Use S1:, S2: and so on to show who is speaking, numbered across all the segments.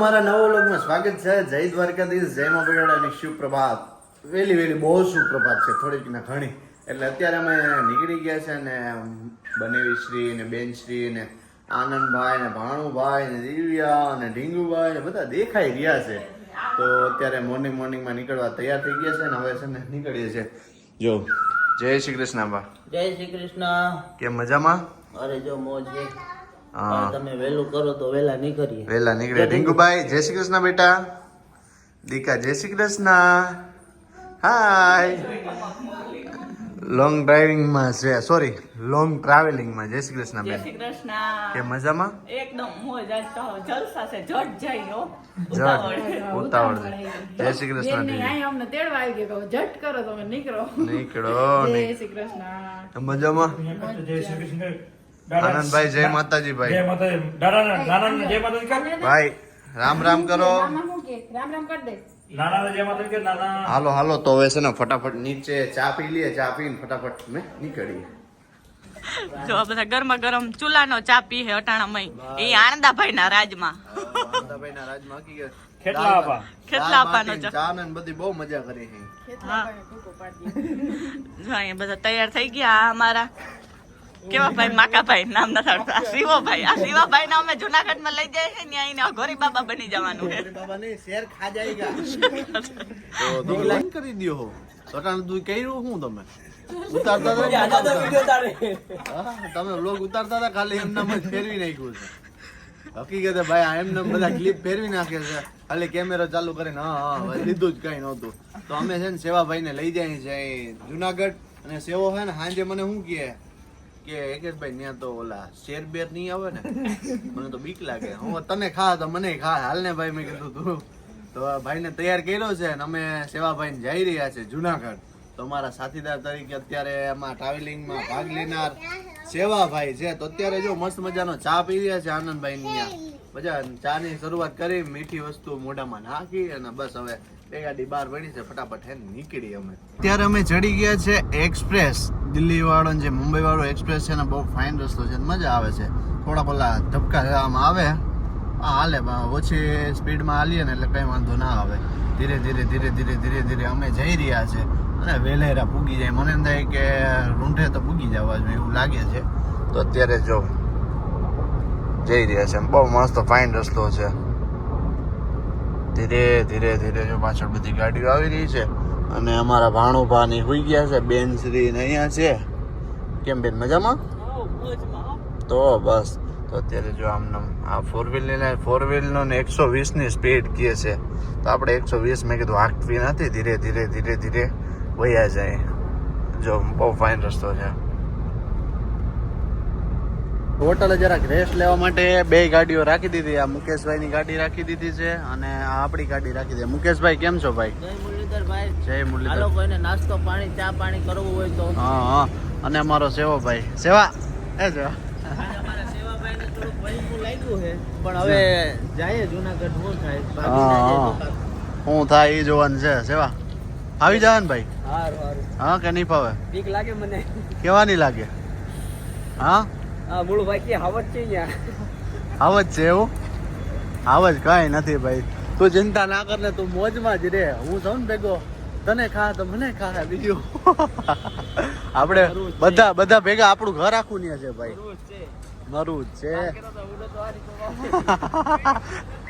S1: મારા નવો લોકમાં સ્વાગત છે. જય દ્વારકાધીશ જય મા બગાડા અને સુપ્રભાત પ્રભાત વેલી વેલી બહુ સુપ્રભાત છે. થોડીક ને ઘણી. એટલે અત્યારે અમે નીકળી ગયા છે ને બનેવી શ્રી ને બેન શ્રી ને આનંદભાઈ ને ભાણુભાઈ ને દિવ્યા ને ઢીંગુભાઈ ને બધા દેખાઈ રહ્યા છે. તો અત્યારે મોર્નિંગ મોર્નિંગમાં નીકળવા તૈયાર થઈ ગયા છે ને હવે છે ને નીકળીએ છીએ. જો જય શ્રી કૃષ્ણ બા.
S2: જય શ્રી કૃષ્ણ.
S1: કેમ મજામાં?
S2: અરે જો મોજ છે. તમે વહેલું કરો તો વહેલા નીકળીએ.
S1: વેલા નીકળે ઢીંગુભાઈ જય શ્રી કૃષ્ણ બેટા. દીકા જય શ્રી કૃષ્ણ. હાય. લોંગ ડ્રાઇવિંગમાં છે. સોરી લોંગ ટ્રાવેલિંગમાં જય શ્રી કૃષ્ણ
S3: જય
S1: બેન
S3: શ્રી કૃષ્ણ.
S1: કે મજામાં?
S3: એકદમ મોજ આજ તો જલસા છે. જટ જાય હો.
S1: જટ. ઉતાવળ. છે. જય શ્રી કૃષ્ણ
S3: બેનની અહીં અમને તેડવા આવી ગયો જટ કરો તમે નીકળો.
S1: નીકળો
S3: જય શ્રી કૃષ્ણ.
S1: મજામાં?
S4: જય શ્રી કૃષ્ણ.
S1: આનંદભાઈ જય માતાજી
S4: જય
S1: ભાઈ
S4: માતાજી. દાદા નાના જય માતાજી
S1: ભાઈ રામ રામ કરો.
S3: રામ રામ કે? રામ રામ કરી દે.
S4: જય
S1: હાલો હાલો તો હવે છે ને ફટાફટ નીચે ચા પી લઈએ ચા પીને ફટાફટ મેં નીકળીએ.
S3: જો બધા ગરમા ગરમ ચૂલાનો ચા પી હે અટાણામય. એ આનંદાભાઈ ના રાજમાં.
S1: આનંદાભાઈના રાજમાં હકી ગયા.
S4: ખેટલા આપા.
S3: ખેટલા આપવાનો
S1: દાળ
S3: ચા.
S1: ચા ને બધી બહુ મજા કરી છે
S3: હા. જો અહીંયા બધા તૈયાર થઈ ગયા અમારા. કેવા ભાઈ માકાભાઈ નામ નથી આવડતું. આ શિવાભાઈ આ શિવાભાઈ ના અમે જુનાગઢમાં લઈ જાય છે ને અહીં અઘોરી બાબા બની જવાનું છે.
S1: બાબા ને શેર ખા જાયગા તો તમે લાઈન કરી દ્યો હો. સટાણ તું કર્યું હું તમે? ઉતારતા હતા? તમે લોગ ઉતારતા હતા ખાલી એમના જ ફેરવી નાખ્યું છે. હકીકતે ભાઈ આ એમને બધા ક્લિપ ફેરવી નાખે છે. ખાલી કેમેરો ચાલુ કરીને હા હા લીધું જ કઈ નહોતું. તો અમે છે ને સેવાભાઈ ને લઈ જાય છે જુનાગઢ અને સેવો છે ને સાંજે મને શું કહે? કે એકેશભાઈ ત્યાં તો ઓલા શેર બેર નહીં આવે ને, મને તો બીક લાગે. હું તને ખા, તો મને ખા. હાલ ને ભાઈ મેં કીધું તું. તો ભાઈને તૈયાર કર્યો છે અને અમે સેવાભાઈ જઈ રહ્યા છે જુનાગઢ. તો અમારા સાથીદાર તરીકે અત્યારે એમાં ટ્રાવેલિંગમાં ભાગ લેનાર સેવાભાઈ છે. તો અત્યારે જો મસ્ત મજાનો ચા પી રહ્યા છે આનંદભાઈ ત્યાં. મજા ચા ની શરૂઆત કરી, મીઠી વસ્તુ મોઢામાં નાખી અને બસ હવે બે ગાડી બહાર પડી છે, ફટાફટ હે નીકળી અમે. અત્યારે અમે ચડી ગયા છે એક્સપ્રેસ. દિલ્હી જે મુંબઈ એક્સપ્રેસ છે ને, બહુ ફાઇન રસ્તો છે મજા આવે છે. થોડા પેલા ધબકા લેવામાં આવે. હા હાલે ઓછી સ્પીડમાં હાલીએ ને એટલે કંઈ વાંધો ના આવે. ધીરે ધીરે ધીરે ધીરે ધીરે ધીરે અમે જઈ રહ્યા છે. અને વેલેરા પૂગી જાય. મને એમ થાય કે રૂંઢે તો પૂગી જવા જોઈએ એવું લાગે છે. તો અત્યારે જો જઈ રહ્યા છે. બહુ મસ્ત ફાઇન રસ્તો છે. ધીરે ધીરે ધીરે જો પાછળ બધી ગાડીઓ આવી રહી છે અને અમારા ભાણુભાની હોઈ ગયા છે બેન શ્રી અહીંયા છે. કેમ બેન મજામાં? તો બસ તો અત્યારે જો આમ નામ આ ફોર વ્હીલ ને ફોર વ્હીલનો ને એકસો વીસની સ્પીડ કહે છે. તો આપણે એકસો વીસ મેં કીધું હાંકવી નથી ધીરે ધીરે ધીરે ધીરે વયા જાય. જો બહુ ફાઇન રસ્તો છે. હોટલે જરાક રેસ્ટ લેવા માટે બે ગાડીઓ રાખી દીધી. આ મુકેશભાઈ ની ગાડી રાખી દીધી છે અને આ આપણી ગાડી રાખી દીધી. મુકેશભાઈ કેમ છો ભાઈ?
S2: જય મુરલીધરભાઈ.
S1: જય મુરલીધર.
S2: લોકોને નાસ્તો પાણી ચા પાણી કરવું હોય તો.
S1: હા હા. અને અમારો સેવો ભાઈ. સેવા. એ સેવા.
S2: પણ હવે જાય જુનાગઢ શું થાય.
S1: હા, થાય એ જોવાનું છે. સેવા. આવી જવા ને ભાઈ હા કે નહીં ફાવે?
S2: બીક લાગે મને.
S1: કેવાની લાગે? હા?
S2: મૂળ ભાઈ કે હાવત છે અહીંયા
S1: આવજ છે એવું? આવજ કાંઈ નથી ભાઈ. તું ચિંતા ના કર ને તું મોજમાં જ રે. હું છું ને ભેગો. તને ખા તો મને ખા બીજું. આપણે બધા બધા ભેગા આપણું ઘર આખું ન્યા છે ભાઈ.
S2: મરું છે.
S1: મારું જ છે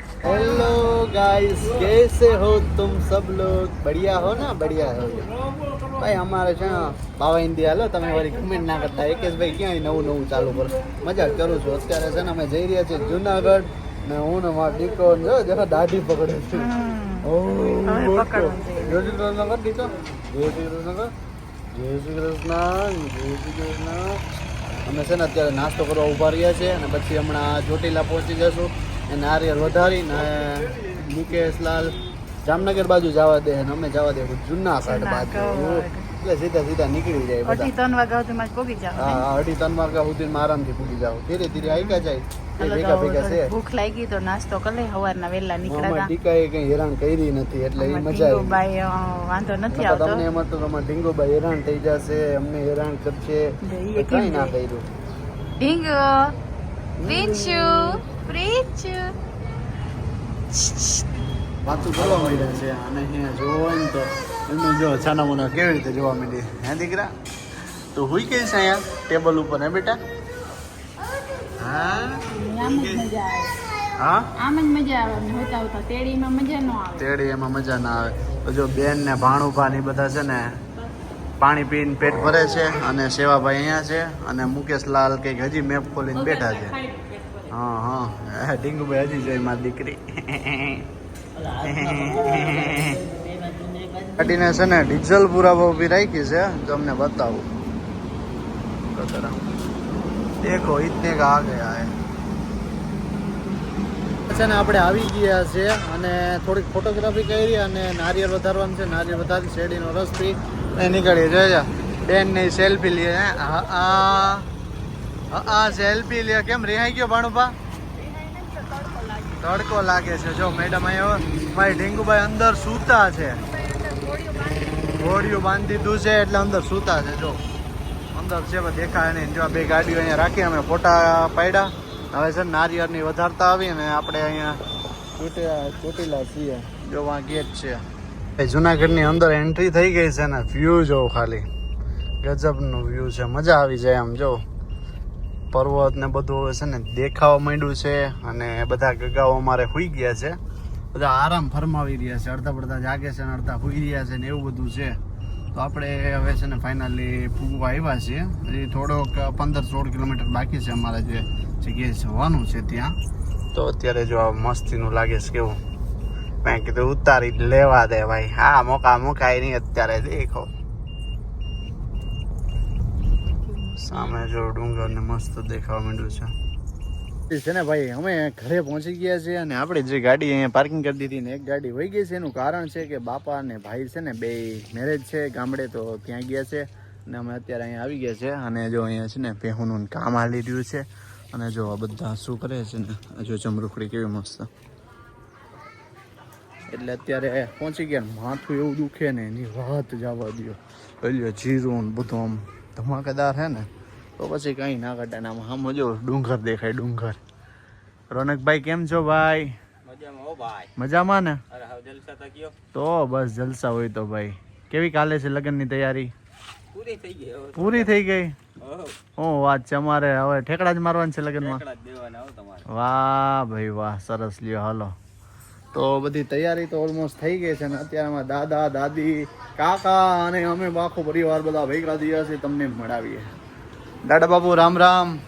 S2: બાકી તો ઉડો તો આ રીતે
S1: हेलो गाइस कैसे हो तुम सब लोग बढ़िया हो ना बढ़िया हो ભાઈ અમારે છે ને બાવા ઇન્ડિયા હાલો તમે વળી કમેન્ટ ના કરતા એકેશ ભાઈ ક્યાંય નવું નવું ચાલુ કરો મજાક કરું છું અત્યારે છે ને અમે જઈ રહ્યા છીએ જુનાગઢ ને હું ને મારો દીકરો ને જો જરા દાઢી પકડે છે ઓ મોટો. જય શ્રી કૃષ્ણ કર દીકરો જય શ્રી કૃષ્ણ કર જય શ્રી કૃષ્ણ જય શ્રી કૃષ્ણ અમે છે ને અત્યારે નાસ્તો કરવા ઊભા રહ્યા છે અને પછી હમણાં ચોટીલા પહોંચી જશું અને નારિયેળ વધારીને મુકેશલાલ જામનગર બાજુ જવા દે અને અમે જવા દે. જુનાગઢ બાજુ. એટલે સીધા સીધા નીકળી જાય
S3: અઢી ત્રણ વાગ્યા સુધી માં પોગી જાવ
S1: હા અઢી ત્રણ વાગ્યા સુધી આરામથી પૂગી જાવ. ધીરે ધીરે આઈકા જાય. ભેગા ભેગા છે.
S3: ભૂખ લાગી તો નાસ્તો કરી નીકળ્યા
S1: ટીકાએ કઈ હેરાન કરી નથી એટલે એ મજા આવી.
S3: ભાઈ વાંધો નથી આવતો.
S1: તમને એમ હતું કે અમારે ઢીંગોભાઈ હેરાન થઈ જશે અમને હેરાન કરશે.
S3: એ
S1: કઈ ના કર્યું.
S3: ઢીંગો પ્રીચુ
S1: વાતું કરવા માંડ્યા છે અને અહીંયા જોવો ને તો એમનું જો છાના મુના કેવી રીતે જોવા માંડી. હે દીકરા? તો હુઈ કઈ છે અહીંયા ટેબલ ઉપર હે બેટા? હા?
S5: આમ જ મજા આવે.
S1: હા?
S5: આમ જ મજા હોતા હોતા તેડીમાં મજા ન આવે.
S1: તેડી એમાં મજા ના આવે. તો જો બેન ને બધા છે ને પાણી પીને પેટ ભરે છે અને સેવાભાઈ અહીંયા છે અને મુકેશ લાલ કંઈક હજી મેપ ખોલીને બેઠા છે. હા હા. ડીંગુભાઈ હજી જોઈ મારી દીકરી. કાઢીને છે ને ડીઝલ પુરાવા ઊભી રાખી છે તમને બતાવું. દેખો ઇતને કા આ ગયા હે છે ને આપણે આવી ગયા છે અને થોડીક ફોટોગ્રાફી કરી અને નારિયેળ વધારવાનું છે, નારિયેળ વધારી શેરડીનો રસ પી. અને નીકળીએ જોઈએ બેનની સેલ્ફી લે હે? હા આ. આ સેલ્ફી લે. કેમ રિહાઈ ગયો ભાણુભા? તડકો લાગે છે. જો મેડમ અહીંયા ભાઈ ઢીંગુભાઈ અંદર સૂતા છે. ઘોડિયું બાંધી દીધું છે એટલે અંદર સૂતા છે. જો, અંદર છે દેખાય નહીં. જો બે ગાડીઓ અહીંયા રાખી, અમે ફોટા પાડ્યા. હવે છે ને નારિયેળની વધારતા આવી અને આપણે અહીંયા ચોટીલા ચોટીલા છીએ. જો આ ગેટ છે. જુનાગઢની અંદર એન્ટ્રી થઈ ગઈ છે ને વ્યૂ જો ખાલી. ગજબનું વ્યૂ છે. મજા આવી જાય આમ, જો. પર્વત ને બધું છે ને દેખાવા માંડ્યું છે અને બધા ગગાઓ અમારે હોઈ ગયા છે. બધા આરામ ફરમાવી રહ્યા છે. અડધા પડધા જાગે છે ને અડધા હોઈ રહ્યા છે ને એવું બધું છે. તો આપણે હવે છે ને ફાઇનલી પૂગવા આવ્યા છીએ. હજી થોડોક પંદર સોળ કિલોમીટર બાકી છે અમારે જે જગ્યાએ જવાનું છે ત્યાં. તો અત્યારે જો આ મસ્તીનું લાગે છે કેવું. મેં કીધું ઉતારી લેવા દે ભાઈ. હા, મોકા, મોકાય નહીં અત્યારે, દેખો. સામે જો ડુંગર ને મસ્ત દેખાવા માંડ્યું છે. છે ને ભાઈ, અમે ઘરે પહોંચી ગયા છીએ અને આપણે જે ગાડી અહીંયા પાર્કિંગ કરી દીધી ને એક ગાડી વહી ગઈ છે. એનું કારણ છે કે બાપા અને ભાઈ છે ને બે મેરેજ છે ગામડે, તો ત્યાં ગયા છે અને અમે અત્યારે અહીંયા આવી ગયા છે અને જો અહીંયા છે ને પેહુનું કામ હાલી રહ્યું છે અને જો આ બધા શું કરે છે ને જો ચમરૂખડી કેવી મસ્ત. એટલે અત્યારે પહોંચી ગયા માથું એવું દુખે ને એની વાત જવા દો એટલે જીરું બધું આમ ધમાકેદાર છે ને. તો પછી કંઈ ના ઘટે આમાં. આમ જો ડુંગર દેખાય ડુંગર. રોનકભાઈ કેમ છો ભાઈ?
S2: મજામાં
S1: ને?
S2: તો
S1: બસ જલસા હોય તો ભાઈ. કેવી કાલે છે લગ્નની તૈયારી?
S2: પૂરી થઈ ગઈ
S1: પૂરી થઈ ગઈ?
S2: ઓહો
S1: હું વાત છે અમારે હવે ઠેકડા જ મારવાનું છે લગ્નમાં? વાહ ભાઈ વાહ સરસ લ્યો હાલો. તો બધી તૈયારી તો ઓલમોસ્ટ થઈ ગઈ છે ને અત્યારે દાદા દાદી કાકા અને અમે આખો પરિવાર બધા ભેગા થયા છે તમને મળાવીએ. દાદા બાબુ રામ રામ.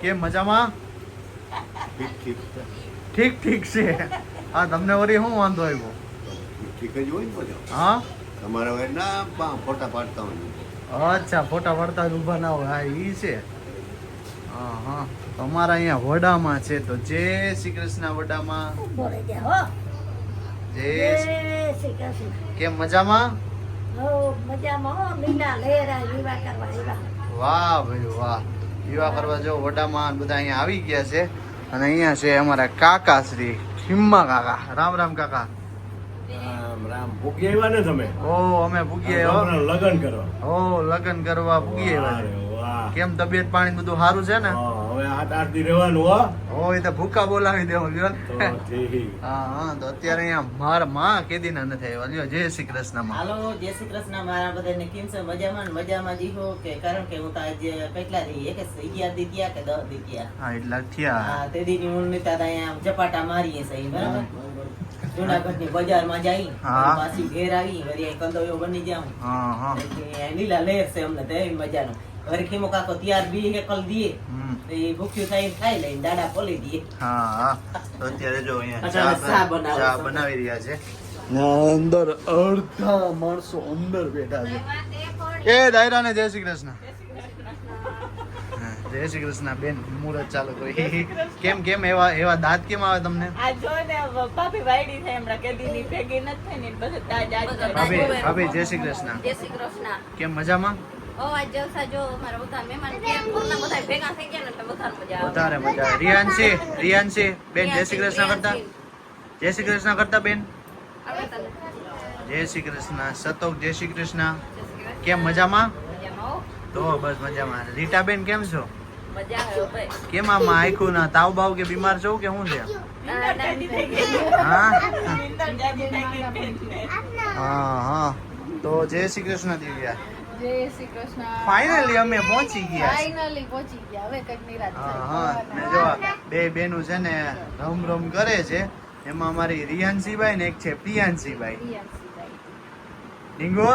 S1: કેમ મજામાં? ઠીક ઠીક છે. હા તમને વળી શું વાંધો આવ્યો?
S6: ઠીક જ હોય ને
S1: હા?
S6: તમારે હવે ના ફોટા પાડતા હોય
S1: અચ્છા ફોટા પાડતા જ ઊભા ના હોય. હા ઈ છે. હા હા. તમારા અહીંયા વડામાં છે તો જય શ્રી કૃષ્ણ વડામાં. જય શ્રી- કેમ મજામાં? વાહ ભાઈ વાહ. વિવાહ કરવા જો વડામાં બધા અહીંયા આવી ગયા છે. અને અહીંયા છે અમારા કાકા શ્રી ખિમ્મા કાકા. રામ રામ કાકા.
S6: રામ રામ. ભૂગી આવ્યા ને તમે?
S1: ઓ અમે પૂગીએ હો
S6: લગ્ન કરવા.
S1: ઓ લગ્ન કરવા ભૂગી
S6: અરે
S1: કેમ તબિયત પાણી બધું સારું છે ને?
S6: હવે આઠ આઠ દી રહેવાનું હો.
S1: હો એ તો ભૂકા બોલાવી દેવો લ્યો. હા હા તો અત્યારે અહીંયા મારમાં કેદી ના નથી આવ્યા લ્યો જય શ્રી કૃષ્ણમાં.
S7: હાલો જય શ્રી કૃષ્ણ મારા બધાને કેમ છે? મજામાં મજામાં દીહો કે કારણ કે હું તો આજે કેટલા દી એક અગિયાર દી ગયા કે દસ દી ગયા?
S1: હા એટલા થયા.
S7: હા તે દી ની હું તા અહીંયા ઝપાટા મારીએ છે બરાબર? જુનાગઢની બજારમાં જઈ
S1: હા.
S7: પાછી ઘેર આવી વળી કંદોયો બની જાઉં.
S1: હા હા.
S7: લીલા લહેર છે અમને તે મજાનું. વળી ખીમો કાકો ત્યાર બી એકલ દીએ. એ ભૂખ્યું થઈને ખાઈ લઈને દાડા ખોલી દઈએ
S1: હા હા. તો અત્યારે જો અહીંયા ચા
S7: ચા બનાવે
S1: ચા
S7: છે.
S1: બનાવી રહ્યા છે. અંદર અડધા માણસો અંદર બેઠા છે. એ દાયરા ને જય શ્રી કૃષ્ણ. જય શ્રી કૃષ્ણ બેન મુહૂર્ત ચાલુ કરી. કેમ કેમ એવા એવા દાંત કેમ આવે તમને?
S3: આ જો ને ભાભી વાયડી થાય હમણાં કેદીની ભેગી નથી ને બધું તાજ
S1: ભાભી ભાભી જય શ્રી કૃષ્ણ.
S5: જય શ્રી કૃષ્ણ.
S1: કેમ મજામાં?
S5: વધારે મજા.
S1: રિયાન્શી રિયાન્શી બેન જય શ્રી કૃષ્ણ કરતા. જય શ્રી કૃષ્ણ કરતા બેન. જય શ્રી કૃષ્ણ. સતોક જય શ્રી કૃષ્ણ. કેમ મજામાં?
S5: મજામાં
S1: તો બસ મજામાં. રીટાબેન કેમ છો?
S5: મજા આવે ભાઈ.
S1: કેમ આમાં આખું ના? તાવ બાવ કે બીમાર છો કે શું છે. હા? હા હા. તો જય શ્રી કૃષ્ણ દિવ્યા.
S8: જય શ્રી કૃષ્ણ.
S1: ફાઇનલી અમે પહોંચી ગયા.
S8: ફાઇનલી પહોંચી ગયા. હવે કંઈક નિરાશ
S1: હા હા. ને જો બે બેનું છે ને રમ રમ કરે છે એમાં અમારી રિયાનસીભાઈ ને એક છે પ્રિયાંશીભાઈ ડીંગો?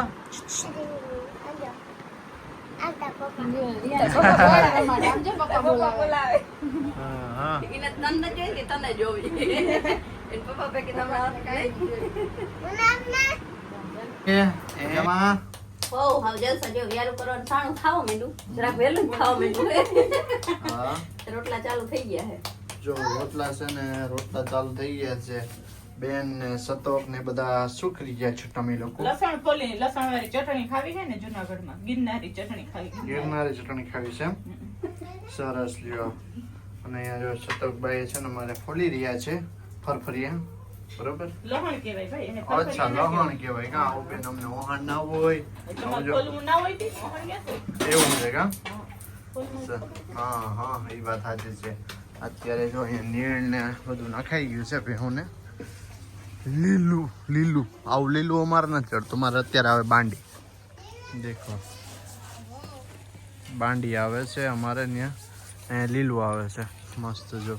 S8: પપ્પા
S5: બહુ હાવ જલસા જેવું વ્યારું કરવાનું સાણું ખાવા માંડ્યું. જરાક વહેલું જ ખાવા રોટલા ચાલુ થઈ ગયા છે.
S1: જો રોટલા છે ને રોટલા ચાલુ થઈ ગયા છે. બેન ને સતોક ને બધા સુખરી ગયા છે તમે લોકો.
S3: લસણ ફોલી લસણ વાળી ચટણી ખાવી છે ને જુનાગઢમાં? ગિરનારી ચટણી ખાવી
S1: ગિરનારી. ચટણી ખાવી છે સરસ લ્યો. અને અહીંયા જો સતોકભાઈ છે ને મારે ફોલી રહ્યા છે ફરફરિયા. બરોબર?
S3: લહણ કહેવાય ભાઈ એને
S1: અચ્છા લહણ કહેવાય. કા આવું બેન અમને ઓહણ ના હોય
S3: ફોલવું ના હોય તે ઓહણ કે
S1: એવું છે કા? હા હા એ વાત સાચી છે. અત્યારે જો અહીંયા નીણ ને બધું નખાઈ ગયું છે ભેહું ને લીલું લીલું. આવું લીલું અમારે નથી ચડતું. મારે અત્યારે આવે બાંડી. દેખો. બાંડી આવે છે અમારે ત્યાં. અહીંયા લીલું આવે છે. મસ્ત જો.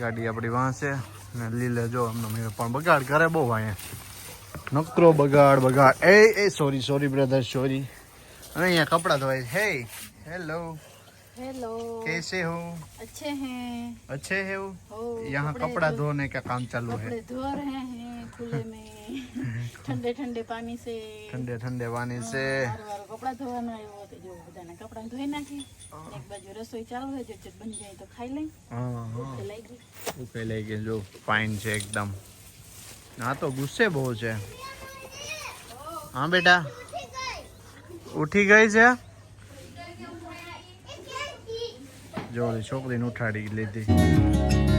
S1: ગાડી આપણી વાંસે. ને લીલે જો અમને મેળ પણ બગાડ કરે બહુ અહીંયા નકરો બગાડ બગાડ એ એ સોરી સોરી બ્રધર સોરી અને અહીંયા કપડાં ધોવાય હે હેલો
S8: हेलो
S1: कैसे हो
S8: अच्छे हैं
S1: अच्छे है हो
S8: हो
S1: यहाँ
S8: कपड़े
S1: कपड़ा
S8: धो-
S1: धोने का काम चालू है
S8: कपड़े धो रहे हैं खुले में ठंडे ठंडे पानी से
S1: ठंडे ठंडे पानी से
S8: વારે વારે કપડાં ધોવાના આવ્યો તો જો બધાના કપડાં ધોઈ નાખી એક બાજુ રસોઈ ચાલુ છે જો ચટ બની જાય તો ખાઈ લઈ
S1: હા હા
S8: તો લઈ ગઈ
S1: ઉકે લઈ ગઈ જો ફાઇન છે એકદમ હા તો ગુસ્સે બહુ છે હા બેટા ઉઠી ગઈ છે જો ઓલી છોકરીને ઉઠાડી લીધી